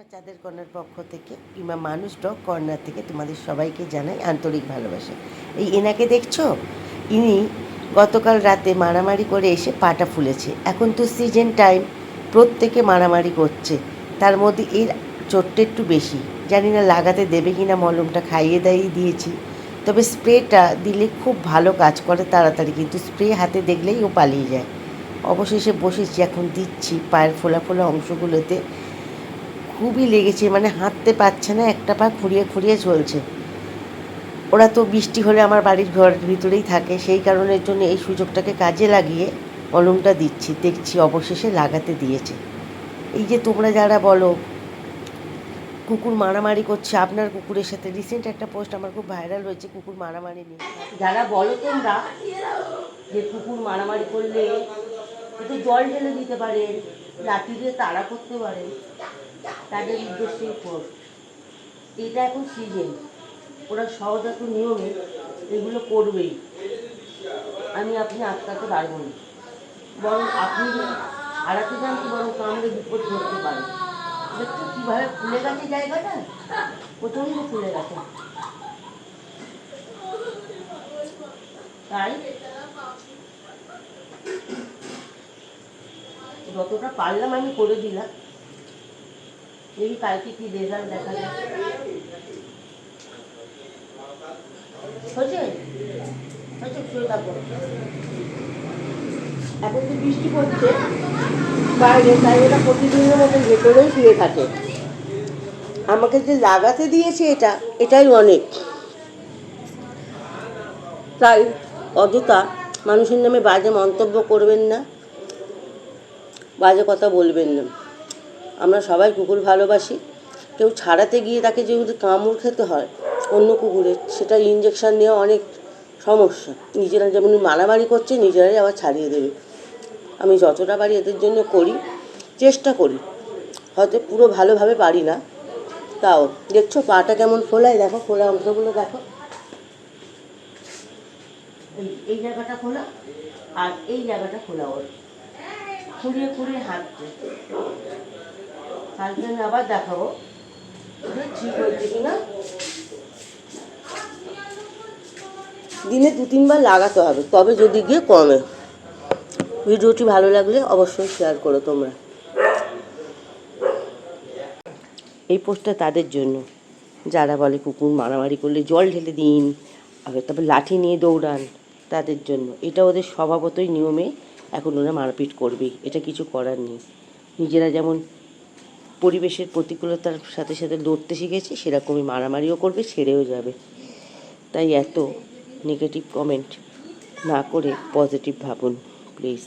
বন্ধুরা চাঁদের কর্নার পক্ষ থেকে কিংবা মানুষ ডগ কর্নার থেকে তোমাদের সবাইকে জানাই আন্তরিক ভালোবাসা। এই এনাকে দেখছ? ইনি গতকাল রাতে মারামারি করে এসে পাটা ফুলেছে। এখন তো সিজন টাইম প্রত্যেকে মারামারি করছে। তার মধ্যে এর চোটটা একটু বেশি। জানি না লাগাতে দেবে কি না মলমটা খাইয়ে দাইয়ে দিয়েছি। তবে স্প্রেটা দিলে খুব ভালো কাজ করে তাড়াতাড়ি, কিন্তু স্প্রে হাতে দেখলেই ও পালিয়ে যায়। অবশেষে বসেছি, এখন দিচ্ছি পায়ের ফোলা ফোলা অংশগুলোতে। খুবই লেগেছে মানে হাঁটতে পারছে না, একটা পা খুঁড়িয়ে খুঁড়িয়ে চলছে। ওরা তো বৃষ্টি হলে আমার বাড়ির ঘরের ভিতরেই থাকে, সেই কারণের জন্য এই সুযোগটাকে কাজে লাগিয়ে মলমটা দিচ্ছি, দেখছি অবশেষে লাগাতে দিয়েছে। এই যে তোমরা যারা বলো, কুকুর মারামারি করছে, আপনার কুকুরের সাথে রিসেন্ট একটা পোস্ট আমার খুব ভাইরাল হয়েছে, কুকুর মারামারি নিয়ে। যারা বলো তোমরা যে কুকুর মারামারি করলে জল ঢেলে দিতে পারেন লাঠি দিয়ে তাড়া করতে পারেন তাদের উদ্দেশ্যেই পোস্ট এটা এখন সিজন ওরা সহজাত নিয়মে এগুলো করবেই। আমি আপনি আটকাতে পারব না। বরং আপনি হারাতে যান বরং কামড়ে বিপদ ধরতে পারেন দেখছ কীভাবে ফুলে গেছে জায়গাটা? প্রচণ্ড ফুলে গেছে। তাই? যতটা পারলাম আমি করে দিলাম। এই কালকে কি রেজাল্ট দেখা যায়? এখন তো বৃষ্টি পড়ছে। বাইরে তাই ওটা প্রতিদিনের মতো ভেতরেই শুয়ে থাকে। আমাকে যে লাগাতে দিয়েছে এটা, এটাই অনেক। তাই অযথা মানুষের নামে বাজে মন্তব্য করবেন না, বাজে কথা বলবেন না। আমরা সবাই কুকুর ভালোবাসি। কেউ ছাড়াতে গিয়ে তাকে যদি কামড় খেতে হয়, অন্য কুকুরের, সেটা ইঞ্জেকশান নেওয়া অনেক সমস্যা। নিজেরা যেমন মারামারি করছে, নিজেরাই আবার ছাড়িয়ে দেবে। আমি যতটা পারি এদের জন্য করি, চেষ্টা করি। হয়তো পুরো ভালোভাবে পারি না, তাও। দেখছ, পাটা কেমন ফোলায়? দেখো, ফোলা অংশগুলো দেখো। এই জায়গাটা খোলা আর এই জায়গাটা খোলা ওর। খুঁড়িয়ে খুঁড়িয়ে হাঁটছে। কালকে আমি আবার দেখাবো। ঠিক হয়েছে কিনা? দিনে দু তিনবার লাগাতে হবে, তবে যদি গিয়ে কমে। ভিডিওটি ভালো লাগলে অবশ্যই শেয়ার করো তোমরা। এই পোস্টটা তাদের জন্য। যারা বলে কুকুর মারামারি করলে জল ঢেলে দিন আবার তারপর লাঠি নিয়ে দৌড়ান, তাদের জন্য। এটা ওদের স্বভাবতই নিয়মে এখন ওরা মারপিট করবেই, এটা কিছু করার নেই। নিজেরা যেমন পরিবেশের প্রতিকূলতার সাথে সাথে লড়তে শিখেছে, সেরকমই মারামারিও করবে, সেরেও যাবে। তাই এত নেগেটিভ কমেন্ট না করে পজিটিভ ভাবুন প্লিজ